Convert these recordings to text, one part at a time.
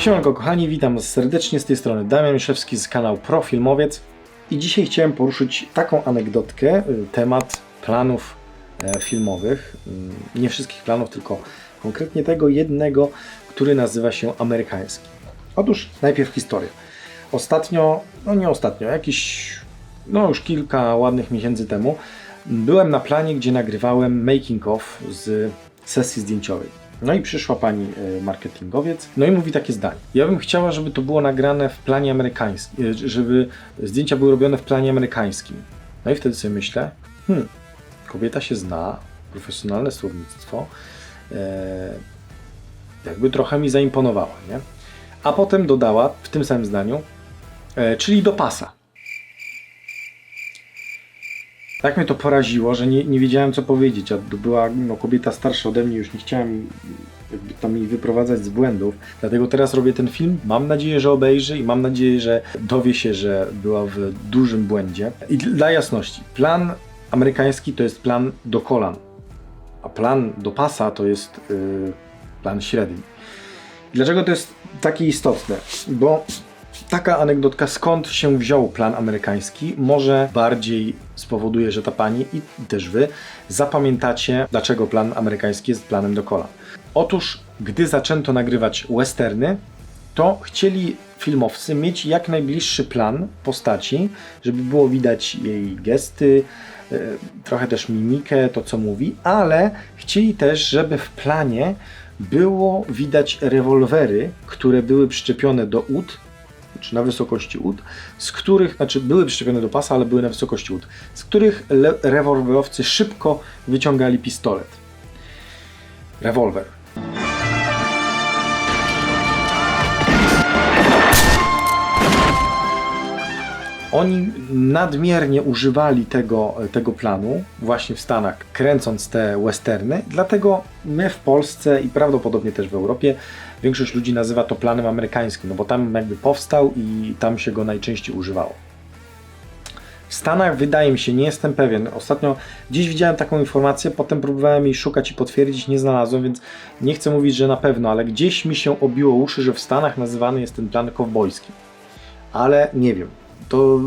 Siemanko kochani, witam serdecznie z tej strony Damian Miszewski z kanału Profilmowiec i dzisiaj chciałem poruszyć taką anegdotkę, y, temat planów e, filmowych. Mm, Nie wszystkich planów, tylko konkretnie tego jednego, który nazywa się amerykański. Otóż najpierw historia. Ostatnio, no nie ostatnio, jakiś, no już kilka ładnych miesięcy temu, byłem na planie, gdzie nagrywałem making of z sesji zdjęciowej. No i przyszła pani e, marketingowiec, no i mówi takie zdanie. Ja bym chciała, żeby to było nagrane w planie amerykańskim, e, żeby zdjęcia były robione w planie amerykańskim. No i wtedy sobie myślę, hmm, kobieta się zna, profesjonalne słownictwo, e, jakby trochę mi zaimponowała, nie? A potem dodała w tym samym zdaniu, czyli do pasa. Tak mnie to poraziło, że nie, nie wiedziałem co powiedzieć, a była no, kobieta starsza ode mnie, już nie chciałem jakby tam jej wyprowadzać z błędów. Dlatego teraz robię ten film. Mam nadzieję, że obejrzy i mam nadzieję, że dowie się, że była w dużym błędzie. I dla jasności, plan amerykański to jest plan do kolan, a plan do pasa to jest yy, plan średni. Dlaczego to jest takie istotne? Bo taka anegdotka, skąd się wziął plan amerykański, może bardziej spowoduje, że ta pani i też wy zapamiętacie, dlaczego plan amerykański jest planem do kolan. Otóż, gdy zaczęto nagrywać westerny, to chcieli filmowcy mieć jak najbliższy plan postaci, żeby było widać jej gesty, e, trochę też mimikę, to co mówi, ale chcieli też, żeby w planie było widać rewolwery, które były przyczepione do ud, czy na wysokości ud, z których, znaczy były przyczepione do pasa, ale były na wysokości ud, z których rewolwerowcy szybko wyciągali pistolet. Rewolwer. Oni nadmiernie używali tego, tego planu właśnie w Stanach, kręcąc te westerny, dlatego my w Polsce i prawdopodobnie też w Europie większość ludzi nazywa to planem amerykańskim, no bo tam jakby powstał i tam się go najczęściej używało. W Stanach wydaje mi się, nie jestem pewien. Ostatnio gdzieś widziałem taką informację, potem próbowałem jej szukać i potwierdzić, nie znalazłem, więc nie chcę mówić, że na pewno, ale gdzieś mi się obiło uszy, że w Stanach nazywany jest ten plan kowbojski. Ale nie wiem. To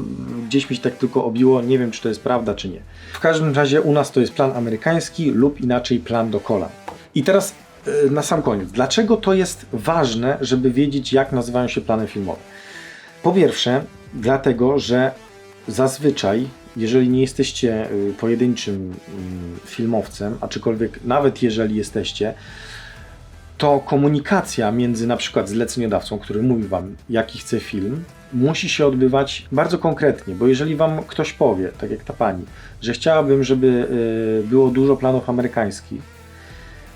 gdzieś mi się tak tylko obiło, nie wiem czy to jest prawda czy nie. W każdym razie u nas to jest plan amerykański lub inaczej plan do kolan. I teraz yy, na sam koniec, dlaczego to jest ważne, żeby wiedzieć jak nazywają się plany filmowe? Po pierwsze, dlatego, że zazwyczaj, jeżeli nie jesteście y, pojedynczym mm, filmowcem, aczkolwiek nawet jeżeli jesteście, to komunikacja między na przykład zleceniodawcą, który mówi Wam, jaki chce film, musi się odbywać bardzo konkretnie, bo jeżeli Wam ktoś powie, tak jak ta pani, że chciałabym, żeby y, było dużo planów amerykańskich,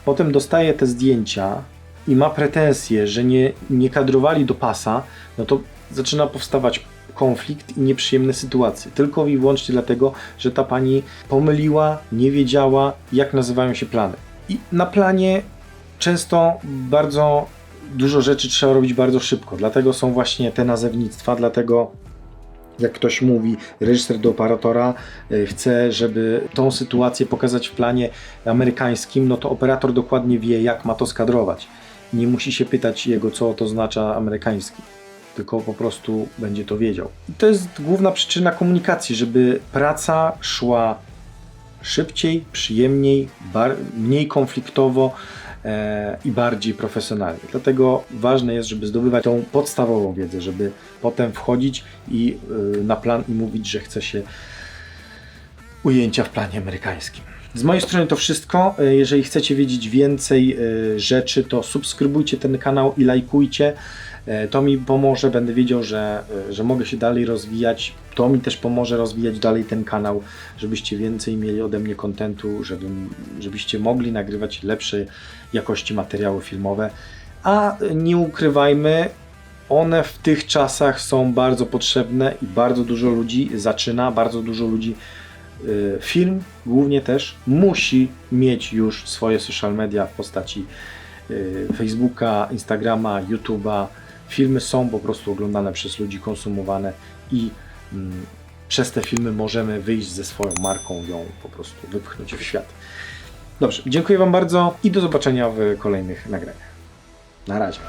potem dostaje te zdjęcia i ma pretensje, że nie, nie kadrowali do pasa, no to zaczyna powstawać konflikt i nieprzyjemne sytuacje. Tylko i wyłącznie dlatego, że ta pani pomyliła, nie wiedziała, jak nazywają się plany. I na planie często bardzo dużo rzeczy trzeba robić bardzo szybko. Dlatego są właśnie te nazewnictwa, dlatego jak ktoś mówi, reżyser do operatora y, chce, żeby tą sytuację pokazać w planie amerykańskim, no to operator dokładnie wie, jak ma to skadrować. Nie musi się pytać jego, co to oznacza amerykański, tylko po prostu będzie to wiedział. I to jest główna przyczyna komunikacji, żeby praca szła szybciej, przyjemniej, mniej konfliktowo i bardziej profesjonalnie. Dlatego ważne jest, żeby zdobywać tą podstawową wiedzę, żeby potem wchodzić i y, na plan i mówić, że chce się ujęcia w planie amerykańskim. Z mojej strony to wszystko. E, Jeżeli chcecie wiedzieć więcej e, rzeczy, to subskrybujcie ten kanał i lajkujcie. E, To mi pomoże, będę wiedział, że, e, że mogę się dalej rozwijać. To mi też pomoże rozwijać dalej ten kanał, żebyście więcej mieli ode mnie kontentu, żebyście mogli nagrywać lepszej jakości materiały filmowe. A e, nie ukrywajmy, one w tych czasach są bardzo potrzebne i bardzo dużo ludzi zaczyna, bardzo dużo ludzi y, film głównie też musi mieć już swoje social media w postaci Facebooka, Instagrama, YouTube'a. Filmy są po prostu oglądane przez ludzi, konsumowane i mm, przez te filmy możemy wyjść ze swoją marką, ją po prostu wypchnąć w świat. Dobrze, dziękuję Wam bardzo i do zobaczenia w kolejnych nagraniach. Na razie.